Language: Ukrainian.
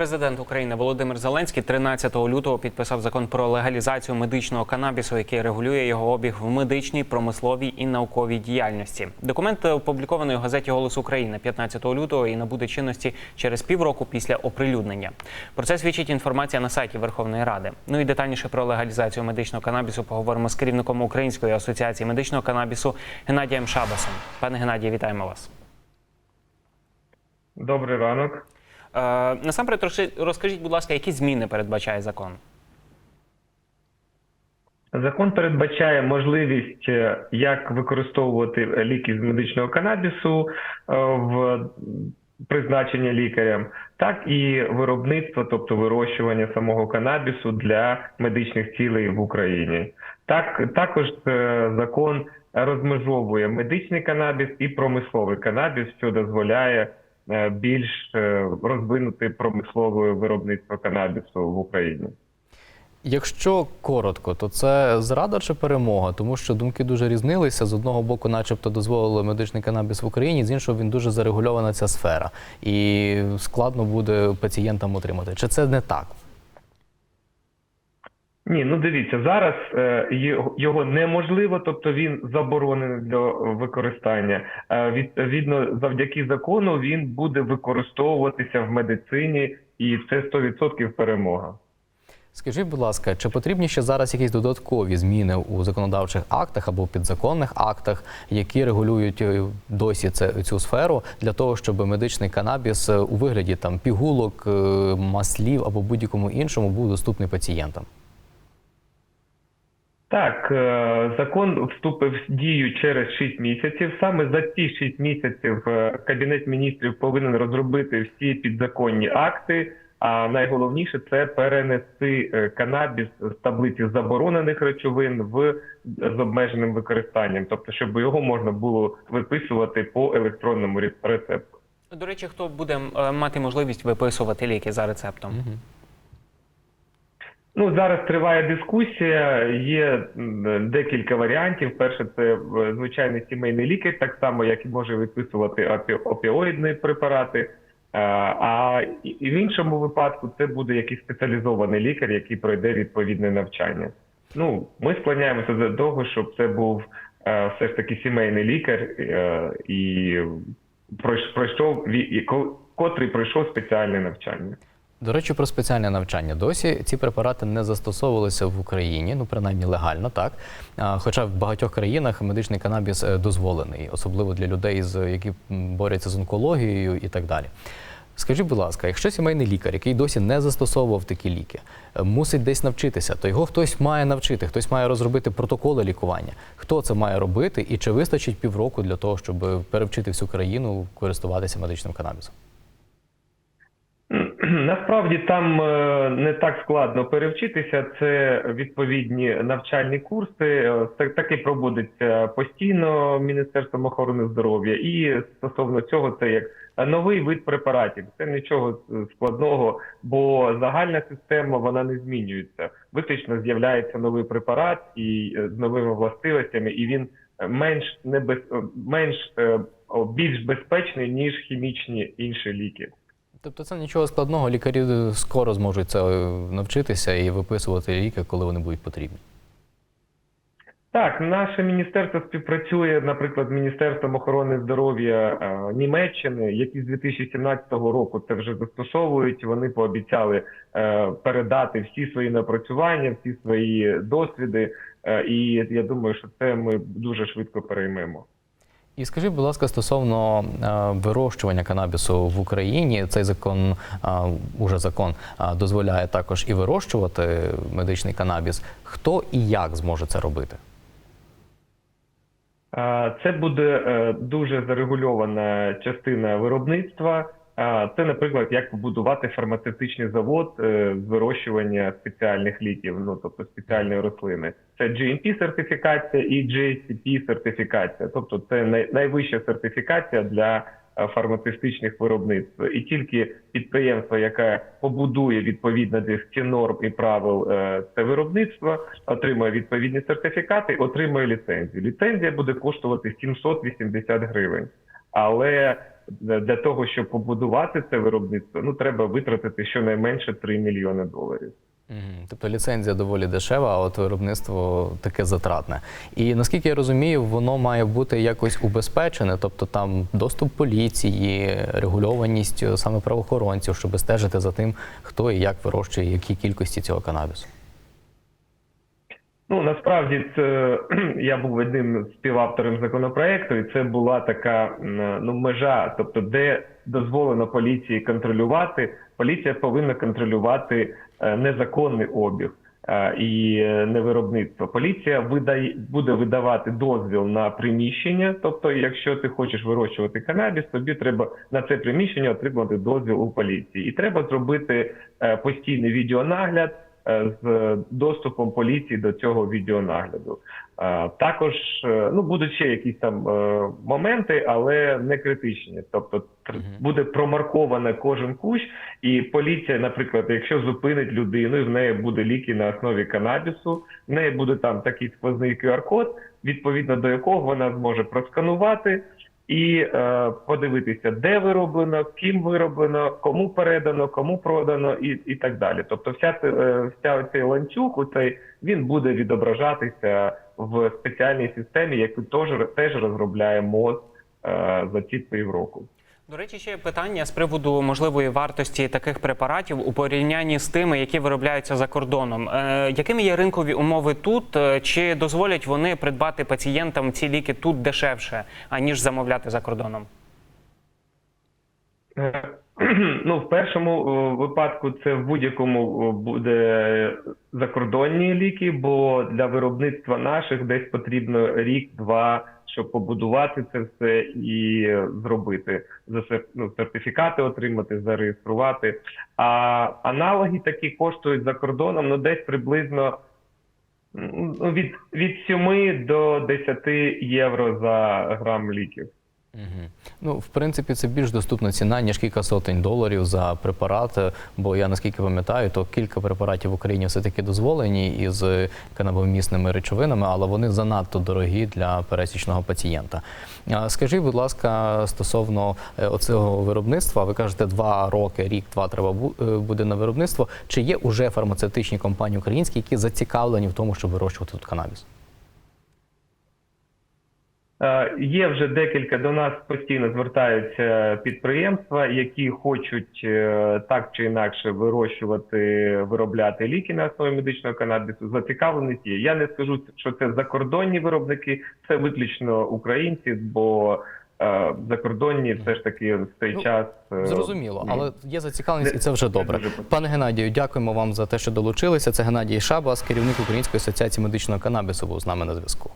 Президент України Володимир Зеленський 13 лютого підписав закон про легалізацію медичного канабісу, який регулює його обіг в медичній, промисловій і науковій діяльності. Документ опублікований у газеті Голос України 15 лютого і набуде чинності через півроку після оприлюднення. Про це свідчить інформація на сайті Верховної Ради. Ну і детальніше про легалізацію медичного канабісу поговоримо з керівником Української асоціації медичного канабісу Геннадієм Шабасом. Пане Геннадію, вітаємо вас. Добрий ранок. Е, насамперед, розкажіть- розкажіть, будь ласка, які зміни передбачає закон? Закон передбачає можливість е, як використовувати ліки з медичного канабісу е, в призначення лікарям, так і виробництво, тобто вирощування самого канабісу для медичних цілей в Україні. Так також закон розмежовує медичний канабіс і промисловий канабіс, що дозволяє більш е, розвинути промислове виробництво канабісу в Україні. Якщо коротко, то це зрада чи перемога, тому що думки дуже різнилися. З одного боку, начебто, дозволили медичний канабіс в Україні, з іншого він дуже зарегульована ця сфера, і складно буде пацієнтам отримати. Чи це не так? Ні, ну дивіться, зараз е, його- неможливо, тобто він заборонений для використання. Е, Відповідно, завдяки закону він буде використовуватися в медицині, і це 100% перемога. Скажіть, будь ласка, чи потрібні ще зараз якісь додаткові зміни у законодавчих актах або підзаконних актах, які регулюють е, досі це, цю сферу для того, щоб медичний канабіс у вигляді там пігулок, маслів або будь-якому іншому був доступний пацієнтам? Так, е, закон вступив в дію через 6 місяців. Саме за ці 6 місяців е, Кабінет міністрів повинен розробити всі підзаконні акти. А найголовніше це перенести е, канабіс з таблиці заборонених речовин в з обмеженим використанням, тобто, щоб його можна було виписувати по електронному ре- рецепту. До речі, хто буде мати можливість виписувати ліки за рецептом? Ну зараз триває дискусія. Є декілька варіантів. Перше, це е, звичайний сімейний лікар, так само як і може виписувати опі- опіоїдні препарати. Е, А в іншому випадку це буде якийсь спеціалізований лікар, який пройде відповідне навчання. Ну, ми склоняємося до того, щоб це був е, все ж таки сімейний лікар і пройшов котрий пройшов спеціальне навчання. До речі, про спеціальне навчання. Досі ці препарати не застосовувалися в Україні, ну принаймні легально, так. Хоча в багатьох країнах медичний канабіс е, дозволений, особливо для людей, з- які борються з онкологією і так далі. Скажіть, будь ласка, якщо сімейний лікар, який досі не застосовував такі ліки, е, мусить десь навчитися, то його хтось має навчити, хтось має розробити протоколи лікування. Хто це має робити, і чи вистачить півроку для того, щоб перевчити всю країну користуватися медичним канабісом? Насправді там е, не так складно перевчитися. Це відповідні навчальні курси. Е, Так таки проводиться постійно Міністерством охорони здоров'я. І стосовно цього, це як новий вид препаратів. Це нічого складного, бо загальна система вона не змінюється. Виключно з'являється новий препарат і е, з новими властивостями, і він менш небез... менш більш безпечний ніж хімічні інші ліки. Тобто це нічого складного, лікарі скоро зможуть це навчитися і виписувати ліки, коли вони будуть потрібні. Так, наше міністерство співпрацює, наприклад, з Міністерством охорони здоров'я е, Німеччини, які з 2017 року це вже застосовують. Вони пообіцяли е, передати всі свої напрацювання, всі свої досвіди. Е, і я думаю, що це ми дуже швидко переймемо. І скажіть, будь ласка, стосовно е, вирощування канабісу в Україні, цей закон, е, уже закон е, дозволяє також і вирощувати медичний канабіс. Хто і як зможе це робити? Це буде дуже зарегульована частина виробництва. Це, наприклад, як побудувати фармацевтичний завод е, з вирощування спеціальних ліків, ну тобто спеціальної рослини. Це GMP сертифікація і GACP сертифікація, тобто це найвища сертифікація для е, фармацевтичних виробництв. І тільки підприємство, яке побудує відповідно до норм і правил е, це виробництво, отримує відповідні сертифікати, отримує ліцензію. Ліцензія буде коштувати 780 гривень. Але для того, щоб побудувати це виробництво, ну треба витратити щонайменше 3 мільйони доларів. Тобто ліцензія доволі дешева, а от виробництво таке затратне. І наскільки я розумію, воно має бути якось убезпечене, тобто там доступ поліції, регульованість е, саме правоохоронців, щоб стежити за тим, хто і як вирощує які кількості цього канабісу. Ну насправді це я був одним співавтором законопроекту, і це була така ну межа, тобто, де дозволено поліції контролювати, поліція повинна контролювати е, незаконний обіг е, і е, невиробництво. Поліція видає буде видавати дозвіл на приміщення. Тобто, якщо ти хочеш вирощувати канабіс, тобі треба на це приміщення отримати дозвіл у поліції, і треба зробити постійний відеонагляд з доступом поліції до цього відеонагляду. Е, Також е, ну будуть ще якісь там е, моменти, але не критичні. Тобто буде промарковано кожен кущ, і поліція, наприклад, якщо зупинить людину, і в неї буде ліки на основі канабісу, в неї буде там такий сквозний QR-код, відповідно до якого вона зможе просканувати. І е, подивитися, де вироблено, ким вироблено, кому передано, кому продано, і, і так далі. Тобто, вся е, вся цей ланцюг, у цей він буде відображатися в спеціальній системі, яку теж теж розробляє МОЗ е, за ці півроку. До речі, ще питання з приводу можливої вартості таких препаратів у порівнянні з тими, які виробляються за кордоном. Е, якими є ринкові умови тут? Е, Чи дозволять вони придбати пацієнтам ці ліки тут дешевше, аніж замовляти за кордоном? Е, Ну, в першому е, випадку це в будь-якому буде закордонні ліки, бо для виробництва наших десь потрібно рік-два, щоб побудувати це все і зробити за ну, сертифікати отримати, зареєструвати. А аналоги такі коштують за кордоном ну десь приблизно ну, від, від 7 до 10 євро за грам ліків. Мгм. Ну, в принципі, це більш доступна ціна, ніж кілька сотень доларів за препарат. Бо я наскільки пам'ятаю, то кілька препаратів в Україні все-таки дозволені із канабомісними речовинами, але вони занадто дорогі для пересічного пацієнта. Скажіть, будь ласка, стосовно е, оцього виробництва, ви кажете, два роки, рік, два треба е, буде на виробництво. Чи є уже фармацевтичні компанії українські, які зацікавлені в тому, щоб вирощувати тут канабіс? Е, Є вже декілька до нас постійно звертаються підприємства, які хочуть е, так чи інакше вирощувати, виробляти ліки на основі медичного канабісу. Зацікавленість є. Я не скажу, що це закордонні виробники, це виключно українці, бо е, закордонні все ж таки в цей Ну, час Зрозуміло, але є зацікавленість, і це вже добре. Пане Геннадію, дякуємо вам за те, що долучилися. Це Геннадій Шабас, керівник Української асоціації медичного канабісу, був з нами на зв'язку.